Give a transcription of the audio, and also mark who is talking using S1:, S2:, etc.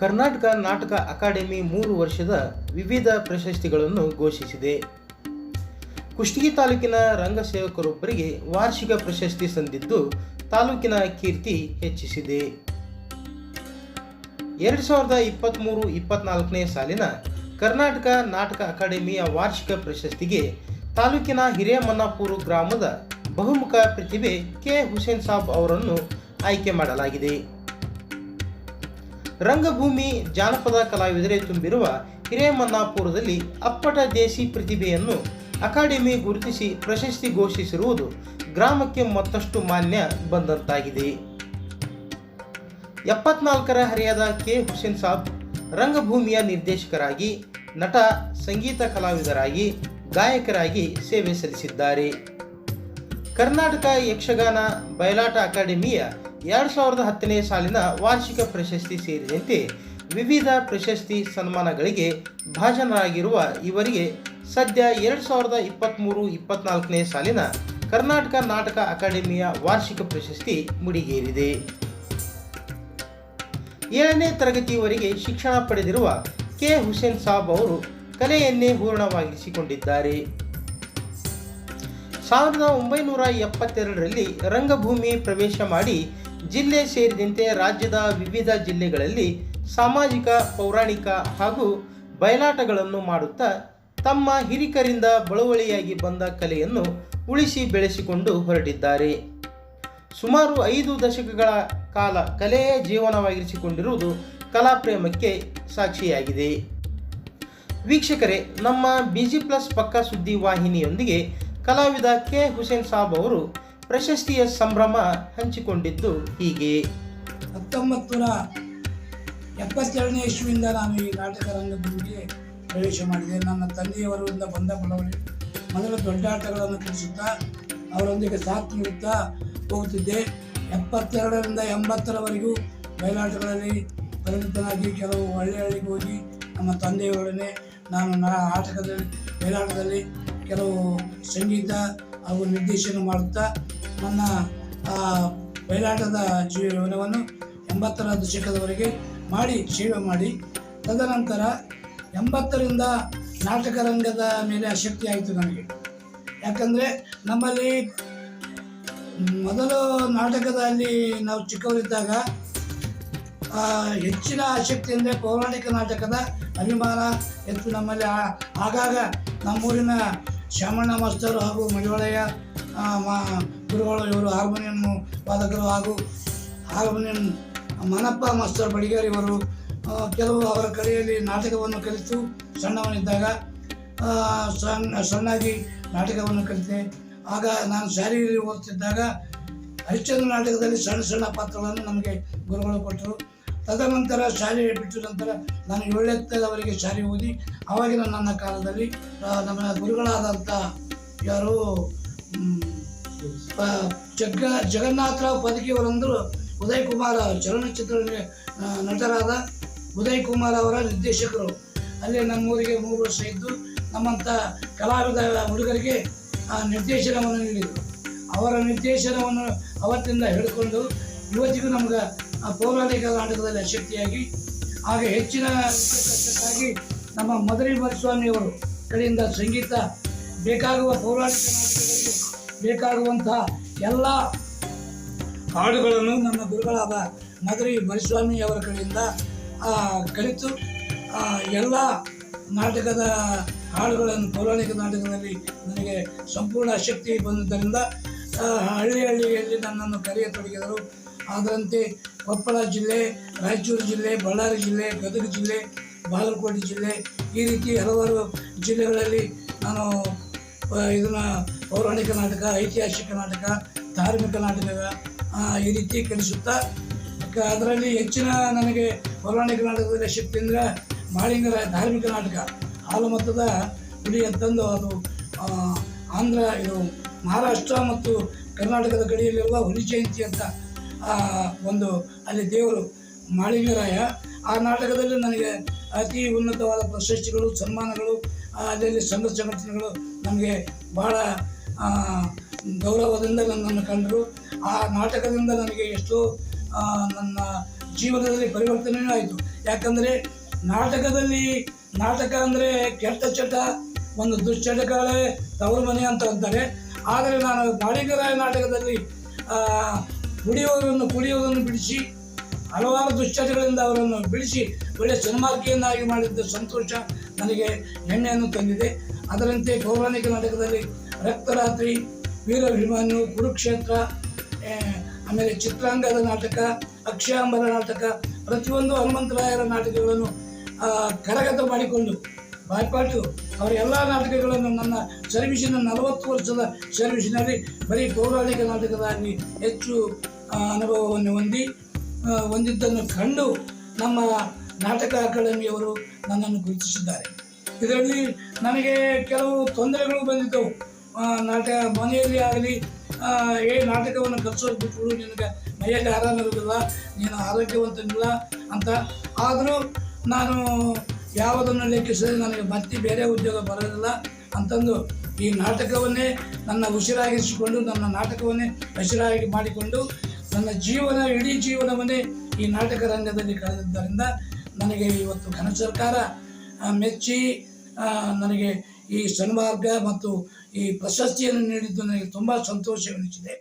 S1: ಕರ್ನಾಟಕ ನಾಟಕ ಅಕಾಡೆಮಿ ಮೂರು ವರ್ಷದ ವಿವಿಧ ಪ್ರಶಸ್ತಿಗಳನ್ನು ಘೋಷಿಸಿದೆ. ಕುಷ್ಟಗಿ ತಾಲೂಕಿನ ರಂಗಸೇವಕರೊಬ್ಬರಿಗೆ ವಾರ್ಷಿಕ ಪ್ರಶಸ್ತಿ ಸಂದಿದ್ದು ತಾಲೂಕಿನ ಕೀರ್ತಿ ಹೆಚ್ಚಿಸಿದೆ. ಎರಡು ಸಾವಿರದ ಇಪ್ಪತ್ತ್ಮೂರು ಇಪ್ಪತ್ನಾಲ್ಕನೇ ಸಾಲಿನ ಕರ್ನಾಟಕ ನಾಟಕ ಅಕಾಡೆಮಿಯ ವಾರ್ಷಿಕ ಪ್ರಶಸ್ತಿಗೆ ತಾಲೂಕಿನ ಹಿರೇಮನ್ನಾಪೂರು ಗ್ರಾಮದ ಬಹುಮುಖ ಪ್ರತಿಭೆ ಕೆ. ಹುಸೇನ್ ಸಾಬ್ ಅವರನ್ನು ಆಯ್ಕೆ ಮಾಡಲಾಗಿದೆ. ರಂಗಭೂಮಿ ಜಾನಪದ ಕಲಾವಿದರೇ ತುಂಬಿರುವ ಹಿರೇಮನ್ನಾಪುರದಲ್ಲಿ ಅಪ್ಪಟ ದೇಸಿ ಪ್ರತಿಭೆಯನ್ನು ಅಕಾಡೆಮಿ ಗುರುತಿಸಿ ಪ್ರಶಸ್ತಿ ಘೋಷಿಸಿರುವುದು ಗ್ರಾಮಕ್ಕೆ ಮತ್ತಷ್ಟು ಮಾನ್ಯ ಬಂದಂತಾಗಿದೆ. ಎಪ್ಪತ್ನಾಲ್ಕರ ಹರಿಯಾದ ಕೆ. ಹುಸೇನ್ ಸಾಬ್ ರಂಗಭೂಮಿಯ ನಿರ್ದೇಶಕರಾಗಿ, ನಟ, ಸಂಗೀತ ಕಲಾವಿದರಾಗಿ, ಗಾಯಕರಾಗಿ ಸೇವೆ ಸಲ್ಲಿಸಿದ್ದಾರೆ. ಕರ್ನಾಟಕ ಯಕ್ಷಗಾನ, ಬಯಲಾಟ ಅಕಾಡೆಮಿಯ ಎರಡು ಸಾವಿರದ ಹತ್ತನೇ ಸಾಲಿನ ವಾರ್ಷಿಕ ಪ್ರಶಸ್ತಿ ಸೇರಿದಂತೆ ವಿವಿಧ ಪ್ರಶಸ್ತಿ ಸನ್ಮಾನಗಳಿಗೆ ಭಾಜನರಾಗಿರುವ ಇವರಿಗೆ ಸದ್ಯ ಎರಡು ಸಾವಿರದ ಇಪ್ಪತ್ತ್ಮೂರು ಇಪ್ಪತ್ನಾಲ್ಕನೇ ಸಾಲಿನ ಕರ್ನಾಟಕ ನಾಟಕ ಅಕಾಡೆಮಿಯ ವಾರ್ಷಿಕ ಪ್ರಶಸ್ತಿ ಮುಡಿಗೇರಿದೆ. ಏಳನೇ ತರಗತಿಯವರೆಗೆ ಶಿಕ್ಷಣ ಪಡೆದಿರುವ ಕೆ. ಹುಸೇನ್ ಸಾಬ್ ಅವರು ಕಲೆಯನ್ನೇ ಪೂರ್ಣವಾಗಿಸಿಕೊಂಡಿದ್ದಾರೆ ಸಾವಿರದ ಒಂಬೈನೂರ ಎಪ್ಪತ್ತೆರಡರಲ್ಲಿ ರಂಗಭೂಮಿ ಪ್ರವೇಶ ಮಾಡಿ ಜಿಲ್ಲೆ ಸೇರಿದಂತೆ ರಾಜ್ಯದ ವಿವಿಧ ಜಿಲ್ಲೆಗಳಲ್ಲಿ ಸಾಮಾಜಿಕ, ಪೌರಾಣಿಕ ಹಾಗೂ ಬಯಲಾಟಗಳನ್ನು ಮಾಡುತ್ತಾ ತಮ್ಮ ಹಿರಿಕರಿಂದ ಬಳುವಳಿಯಾಗಿ ಬಂದ ಕಲೆಯನ್ನು ಉಳಿಸಿ ಬೆಳೆಸಿಕೊಂಡು ಹೊರಟಿದ್ದಾರೆ. ಸುಮಾರು ಐದು ದಶಕಗಳ ಕಾಲ ಕಲೆಯೇ ಜೀವನವಾಗಿರಿಸಿಕೊಂಡಿರುವುದು ಕಲಾಪ್ರೇಮಕ್ಕೆ ಸಾಕ್ಷಿಯಾಗಿದೆ. ವೀಕ್ಷಕರೇ, ನಮ್ಮ ಬಿಜಿ ಪ್ಲಸ್ ಪಕ್ಕ ಸುದ್ದಿ ವಾಹಿನಿಯೊಂದಿಗೆ ಕಲಾವಿದ ಕೆ. ಹುಸೇನ್ ಸಾಬ್ ಅವರು ಪ್ರಶಸ್ತಿಯ ಸಂಭ್ರಮ ಹಂಚಿಕೊಂಡಿದ್ದು ಹೀಗೆ.
S2: ಹತ್ತೊಂಬತ್ತು ನೂರ ಎಪ್ಪತ್ತೆರಡನೇ ನಾನು ಈ ನಾಟಕ ರಂಗಭೂಮಿಗೆ ಪ್ರವೇಶ ಮಾಡಿದೆ. ನನ್ನ ತಂದೆಯವರಿಂದ ಬಂದ ಮೊದಲು ದೊಡ್ಡ ಆಟಗಳನ್ನು ಕಲಿಸುತ್ತಾ ಅವರೊಂದಿಗೆ ಸಾಥ್ ನೀಡುತ್ತಾ ಹೋಗುತ್ತಿದ್ದೆ. ಎಪ್ಪತ್ತೆರಡರಿಂದ ಎಂಬತ್ತರವರೆಗೂ ಬಯಲಾಟಗಳಲ್ಲಿ ಪರಿಣಿತನಾಗಿ ಕೆಲವು ಹಳ್ಳಿ ಹಳ್ಳಿಗೆ ಹೋಗಿ ನಮ್ಮ ತಂದೆಯವರೊಡನೆ ನಾನು ನಾ ಆಟದಲ್ಲಿ ಬಯಲಾಟದಲ್ಲಿ ಕೆಲವು ಸಂಗೀತ ಹಾಗೂ ನಿರ್ದೇಶನ ಮಾಡುತ್ತಾ ನನ್ನ ಬಯಲಾಟದ ಜೀವನವನ್ನು ಎಂಬತ್ತರ ದಶಕದವರೆಗೆ ಮಾಡಿ ಸೇವೆ ಮಾಡಿ. ತದನಂತರ ಎಂಬತ್ತರಿಂದ ನಾಟಕ ರಂಗದ ಮೇಲೆ ಆಸಕ್ತಿ ಆಯಿತು ನನಗೆ. ಯಾಕಂದರೆ ನಮ್ಮಲ್ಲಿ ಮೊದಲು ನಾಟಕದಲ್ಲಿ ನಾವು ಚಿಕ್ಕವರಿದ್ದಾಗ ಹೆಚ್ಚಿನ ಆಸಕ್ತಿ ಅಂದರೆ ಪೌರಾಣಿಕ ನಾಟಕದ ಅಭಿಮಾನ ಹೆಚ್ಚು ನಮ್ಮಲ್ಲಿ. ಆಗಾಗ ನಮ್ಮೂರಿನ ಶ್ಯಾಮಣ್ಣ ಮಾಸ್ತರು ಹಾಗೂ ಮಡಿವಾಳೆಯ ಗುರುಗಳು, ಇವರು ಹಾರ್ಮೋನಿಯಂ ವಾದಕರು ಹಾಗೂ ಹಾರ್ಮೋನಿಯಂ ಮನಪ್ಪ ಮಾಸ್ಟರ್ ಬಡಿಗೇರಿ ಇವರು ಕೆಲವು ಅವರ ಕಲೆಯಲ್ಲಿ ನಾಟಕವನ್ನು ಕಲಿತು ಸಣ್ಣವನಿದ್ದಾಗ ಸಣ್ಣ, ಸಣ್ಣಾಗಿ ನಾಟಕವನ್ನು ಕಲಿತೆ. ಆಗ ನಾನು ಶಾಲೆಯಲ್ಲಿ ಓದ್ತಿದ್ದಾಗ ಹರಿಶ್ಚಂದ್ರ ನಾಟಕದಲ್ಲಿ ಸಣ್ಣ ಸಣ್ಣ ಪಾತ್ರಗಳನ್ನು ನಮಗೆ ಗುರುಗಳು ಕೊಟ್ಟರು. ತದನಂತರ ಶಾಲೆ ಬಿಟ್ಟ ನಂತರ ನಾನು ಏಳನೇವರೆಗೆ ಶಾಲೆ ಓದಿ, ಆವಾಗಿನ ನನ್ನ ಕಾಲದಲ್ಲಿ ನಮ್ಮ ಗುರುಗಳಾದಂಥ ಯಾರು ಜಗ್ಗ ಜಗನ್ನಾಥರಾವ್ ಪದಕಿಯವರಂದರು ಉದಯ್ ಕುಮಾರ್ ಚಲನಚಿತ್ರ ನಟರಾದ ಉದಯ್ ಕುಮಾರ್ ಅವರ ನಿರ್ದೇಶಕರು. ಅಲ್ಲೇ ನಮ್ಮೂರಿಗೆ ಮೂರು ವರ್ಷ ಇದ್ದು ನಮ್ಮಂಥ ಕಲಾವಿದ ಹುಡುಗರಿಗೆ ನಿರ್ದೇಶನವನ್ನು ನೀಡಿದರು. ಅವರ ನಿರ್ದೇಶನವನ್ನು ಅವತ್ತಿಂದ ಹಿಡ್ಕೊಂಡು ಇವತ್ತಿಗೂ ನಮ್ಗೆ ಪೌರಾಣಿಕ ನಾಟಕದಲ್ಲಿ ಶಕ್ತಿಯಾಗಿ ಆಗ ಹೆಚ್ಚಿನ ನಮ್ಮ ಮದರಿ ಮರಸ್ವಾಮಿಯವರು ಕಡೆಯಿಂದ ಸಂಗೀತ ಬೇಕಾಗುವ ಪೌರಾಣಿಕ ನಾಟಕದಲ್ಲಿ ಬೇಕಾಗುವಂತಹ ಎಲ್ಲ ಹಾಡುಗಳನ್ನು ನಮ್ಮ ಗುರುಗಳಾದ ಮದರಿ ಮರಿಸ್ವಾಮಿ ಅವರ ಕಡೆಯಿಂದ ಕಲಿತು ಎಲ್ಲ ನಾಟಕದ ಹಾಡುಗಳನ್ನು, ಪೌರಾಣಿಕ ನಾಟಕದಲ್ಲಿ ನನಗೆ ಸಂಪೂರ್ಣ ಶಕ್ತಿ ಬಂದಿದ್ದರಿಂದ ಹಳ್ಳಿ ಹಳ್ಳಿಯಲ್ಲಿ ನನ್ನನ್ನು ಕರೆಯತೊಡಗಿದರು ಅದರಂತೆ ಕೊಪ್ಪಳ ಜಿಲ್ಲೆ, ರಾಯಚೂರು ಜಿಲ್ಲೆ, ಬಳ್ಳಾರಿ ಜಿಲ್ಲೆ, ಗದಗ ಜಿಲ್ಲೆ, ಬಾಗಲಕೋಟೆ ಜಿಲ್ಲೆ, ಈ ರೀತಿ ಹಲವಾರು ಜಿಲ್ಲೆಗಳಲ್ಲಿ ನಾನು ಇದನ್ನು ಪೌರಾಣಿಕ ನಾಟಕ, ಐತಿಹಾಸಿಕ ನಾಟಕ, ಧಾರ್ಮಿಕ ನಾಟಕ ಈ ರೀತಿ ಕಲಿಸುತ್ತಾ ಅದರಲ್ಲಿ ಹೆಚ್ಚಿನ ನನಗೆ ಪೌರಾಣಿಕ ನಾಟಕದಲ್ಲಿ ಶಕ್ತಿ ಅಂದರೆ ಮಾಳಿಂಗರ ಧಾರ್ಮಿಕ ನಾಟಕ. ಹಾಲು ಮತದ ಹುಲಿ ಅಂತಂದು ಅದು ಆಂಧ್ರ, ಇದು ಮಹಾರಾಷ್ಟ್ರ ಮತ್ತು ಕರ್ನಾಟಕದ ಗಡಿಯಲ್ಲಿರುವ ಹುಲಿ ಜಯಂತಿ ಅಂತ ಒಂದು ಅಲ್ಲಿ ದೇವರು ಮಾಳಿಂಗರಾಯ. ಆ ನಾಟಕದಲ್ಲಿ ನನಗೆ ಅತಿ ಉನ್ನತವಾದ ಪ್ರಶಸ್ತಿಗಳು, ಸನ್ಮಾನಗಳು ಅಲ್ಲಿ ಸಂಘ ಸಂಘಟನೆಗಳು ನಮಗೆ ಭಾಳ ಗೌರವದಿಂದ ನನ್ನನ್ನು ಕಂಡರು. ಆ ನಾಟಕದಿಂದ ನನಗೆ ಎಷ್ಟೋ ನನ್ನ ಜೀವನದಲ್ಲಿ ಪರಿವರ್ತನೆಯೂ ಆಯಿತು. ಯಾಕಂದರೆ ನಾಟಕದಲ್ಲಿ, ನಾಟಕ ಅಂದರೆ ಕೆಟ್ಟ ಚಟ, ಒಂದು ದುಶ್ಚಟಗಳೇ ತವರು ಮನೆ ಅಂತ ಅಂತಾರೆ. ಆದರೆ ನಾನು ಬಾಡಿಗರಾಯ ನಾಟಕದಲ್ಲಿ ಕುಡಿಯುವವರನ್ನು ಕುಡಿಯುವುದನ್ನು ಬಿಡಿಸಿ, ಹಲವಾರು ದುಶ್ಚಟಗಳಿಂದ ಅವರನ್ನು ಬಿಡಿಸಿ ಒಳ್ಳೆಯ ಸನ್ಮಾರ್ಗಿಯನ್ನಾಗಿ ಮಾಡಿದ್ದ ಸಂತೋಷ ನನಗೆ ಹೆಣ್ಣೆಯನ್ನು ತಂದಿದೆ. ಅದರಂತೆ ಪೌರಾಣಿಕ ನಾಟಕದಲ್ಲಿ ರಕ್ತರಾತ್ರಿ ವೀರಭಿಮಾನು ಕುರುಕ್ಷೇತ್ರ ಆಮೇಲೆ ಚಿತ್ರಾಂಗದ ನಾಟಕ, ಅಕ್ಷಯಾಂಬರ ನಾಟಕ, ಪ್ರತಿಯೊಂದು ಹನುಮಂತರಾಯರ ನಾಟಕಗಳನ್ನು ಕರಗತ ಮಾಡಿಕೊಂಡು ಬಾಯ್ಪಾಟು ಅವರ ಎಲ್ಲ ನಾಟಕಗಳನ್ನು ನನ್ನ ಸರ್ವಿಸಿನ ನಲವತ್ತು ವರ್ಷದ ಸರ್ವಿಸಿನಲ್ಲಿ ಬರೀ ಪೌರಾಣಿಕ ನಾಟಕದಾಗಿ ಹೆಚ್ಚು ಅನುಭವವನ್ನು ಹೊಂದಿ ಹೊಂದಿದ್ದನ್ನು ಕಂಡು ನಮ್ಮ ನಾಟಕ ಅಕಾಡೆಮಿಯವರು ನನ್ನನ್ನು ಗುರುತಿಸಿದ್ದಾರೆ. ಇದರಲ್ಲಿ ನನಗೆ ಕೆಲವು ತೊಂದರೆಗಳು ಬಂದಿದ್ದವು. ನಾಟಕ ಮನೆಯಲ್ಲಿ ಆಗಲಿ ಏ ನಾಟಕವನ್ನು ಕಲಿಸೋದು ಬಿಟ್ಬಿಡು ನಿನಗೆ ಮೈಯಲ್ಲಿ ಆರಾಮಿರೋದಿಲ್ಲ ನೀನು ಆರೋಗ್ಯವಂತನಿಲ್ಲ ಅಂತ. ಆದರೂ ನಾನು ಯಾವುದನ್ನು ಲೆಕ್ಕಿಸಿದ್ರೆ ನನಗೆ ಮತ್ತೆ ಬೇರೆ ಉದ್ಯೋಗ ಬರೋದಿಲ್ಲ ಅಂತಂದು ಈ ನಾಟಕವನ್ನೇ ನನ್ನ ಉಸಿರಾಗಿಸಿಕೊಂಡು ನನ್ನ ನಾಟಕವನ್ನೇ ಹಸಿರಾಗಿ ಮಾಡಿಕೊಂಡು, ನನ್ನ ಜೀವನ, ಇಡೀ ಜೀವನವನ್ನೇ ಈ ನಾಟಕ ರಂಗದಲ್ಲಿ ಕಳೆದಿದ್ದರಿಂದ ನನಗೆ ಇವತ್ತು ಘನ ಸರ್ಕಾರ ಮೆಚ್ಚಿ ನನಗೆ ಈ ಸನ್ಮಾರ್ಗ ಮತ್ತು ಈ ಪ್ರಶಸ್ತಿಯನ್ನು ನೀಡಿದ್ದು ನನಗೆ ತುಂಬಾ ಸಂತೋಷವೆನಿಸಿದೆ.